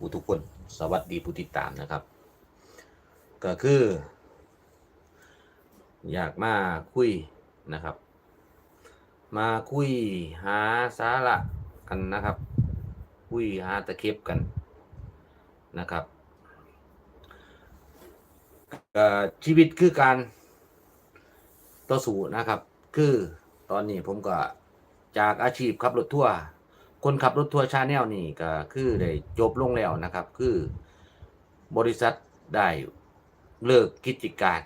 ผู้ทุกคนสวัสดีผู้ติดตามนะครับ ก็คือ อยากมาคุยนะครับ มาคุยหาสาระกันนะครับ คุยหาตะเข็บกันนะครับชีวิตคือการต่อสู้นะครับ คือตอนนี้ผมก็จากอาชีพขับรถทัวร์ คนขับรถทัวร์ชาแนลนี่ก็คือได้จบลงแล้วนะครับ คือบริษัทได้เลิกกิจการ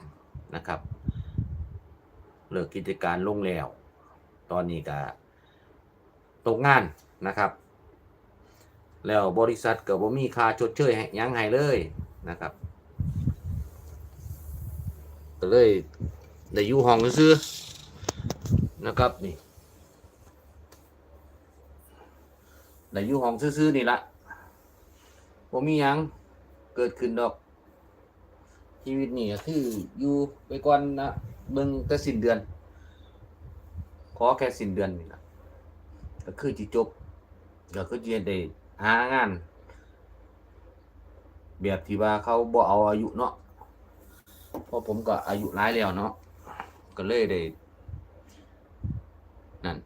นะครับ เลิกกิจการลงแล้ว ตอนนี้ก็ตกงานนะครับ แล้วบริษัทก็บ่มีค่าชดเชยยังให้เลยนะครับก็เลยได้อยู่ห้องซื้อนะครับนี่ ได้อยู่ห้องซื้อๆนี่ละบ่มียังเกิดขึ้นดอก ชีวิตนี่คืออยู่ไปก่อนนะเบิ่งแต่สิ้นเดือน ขอแค่สิ้นเดือนนี่ละก็คือจิจบก็คือจะได้หางาน แบบที่ว่าเขาบ่เอาอายุเนาะเพราะผมก็อายุหลายแล้วเนาะก็เลยได้นั่น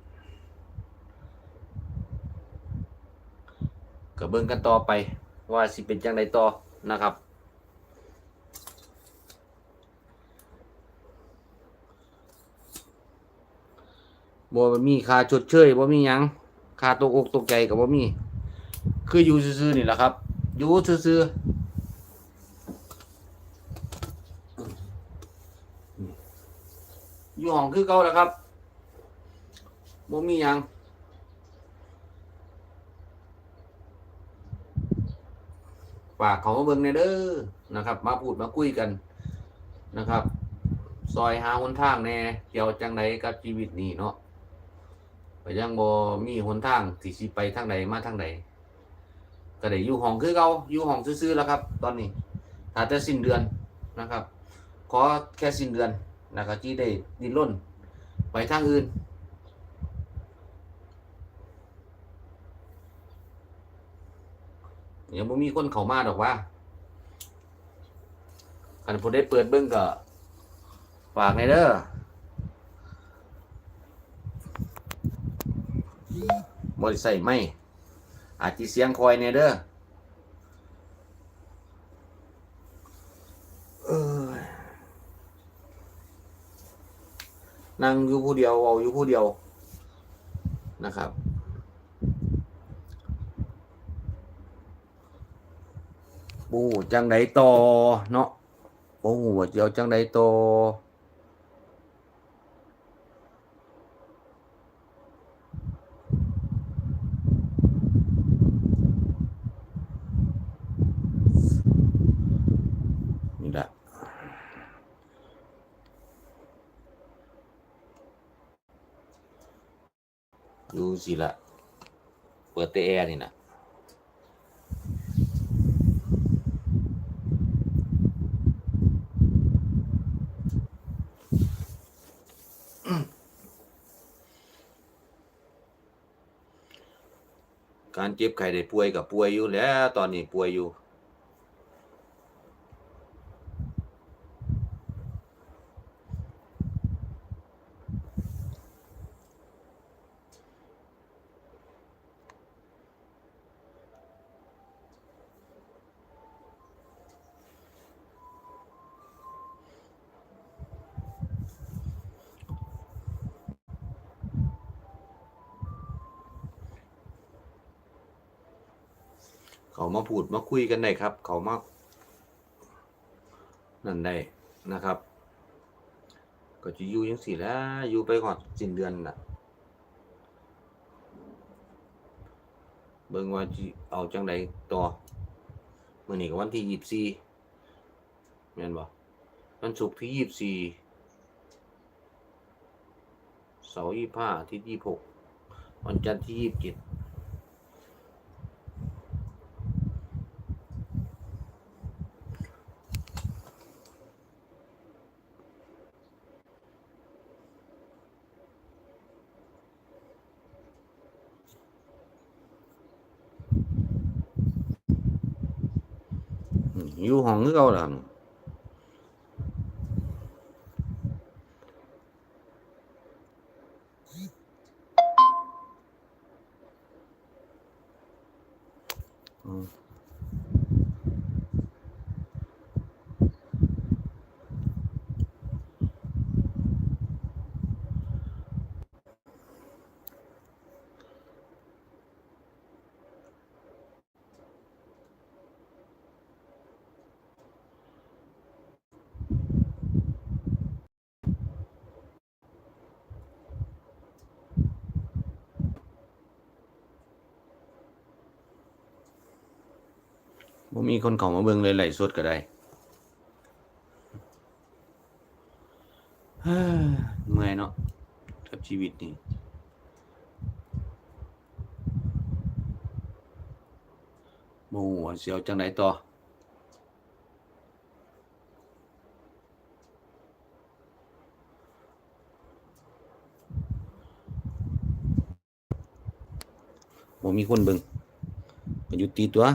ก็เบิ่งกันต่อไป ว่าสิเป็นจังไดต่อนะครับ บ่มีค่าชดเชยบ่มีหยังค่าตกอกตกใจก็บ่มี คืออยู่ซื่อๆนี่แหละครับ อยู่ซื่อๆอยู่ห้องคือเก่าแล้วครับบ่มีหยัง ฝากเขามาเบิ่งในเด้อนะครับ มาพูดมาคุยกันนะครับ ซอยหาหนทางแน่เกี่ยวจังไดกับชีวิตนี้เนาะก็ยังบ่มีหนทางที่สิไปทางใดมาทางใดก็ได้อยู่ห้องคือเก่าอยู่ห้องซื่อๆแล้วครับ ตอนนี้ถ้าแต่สิ้นเดือนนะครับ ขอแค่สิ้นเดือนนะครับที่ได้ดิ้นรนไปทางอื่น ยังบ่มีคนเข้ามาดอกว่าคันผมได้เปิดเบิ่งก็ฝากในเด้อบริใส่ไม่อาจจะเสียงคอยในอยเด้อเอ้ยนั่งอยู่ผู้เดียวเอาอยู่ผู้เดียวนะครับ ปูจังไดต่อเนาะปูว่าเจียวจังไดต่อนี่แหละดูสิละเปิดแต่แอร์นี่นะ การเจ็บไข้ได้ป่วยกับป่วยอยู่แล้ว ตอนนี้ป่วยอยู่ เขามาพูดมาคุยกันได้ครับ เขามานั่นได้นะครับ ก็จะอยู่ยังสี่แล้วอยู่ไปก่อนสิ้นเดือนน่ะเบิ่งว่าจิเอาจังใดต่อมื้อนี้ก็วันที่ยี่สิบสี่แม่นบ่วันศุกร์ที่ยี่สิบสี่เสาร์ยี่สิบห้าอาที่ยี่สิบหกวันจันทร์ที่ยี่สิบเจ็ด อยู่ห้องคือเก่าล่ะอืม บ่มีคนเข้ามาเบิ่งเลยไหลฟ์สดก็ได้เฮ้ยเมื่อยเนาะกับชีวิตนี่บ่ฮู้ว่าสิเอาจังไดต่อบ่มีคนเบิ่งก็ยุติตัว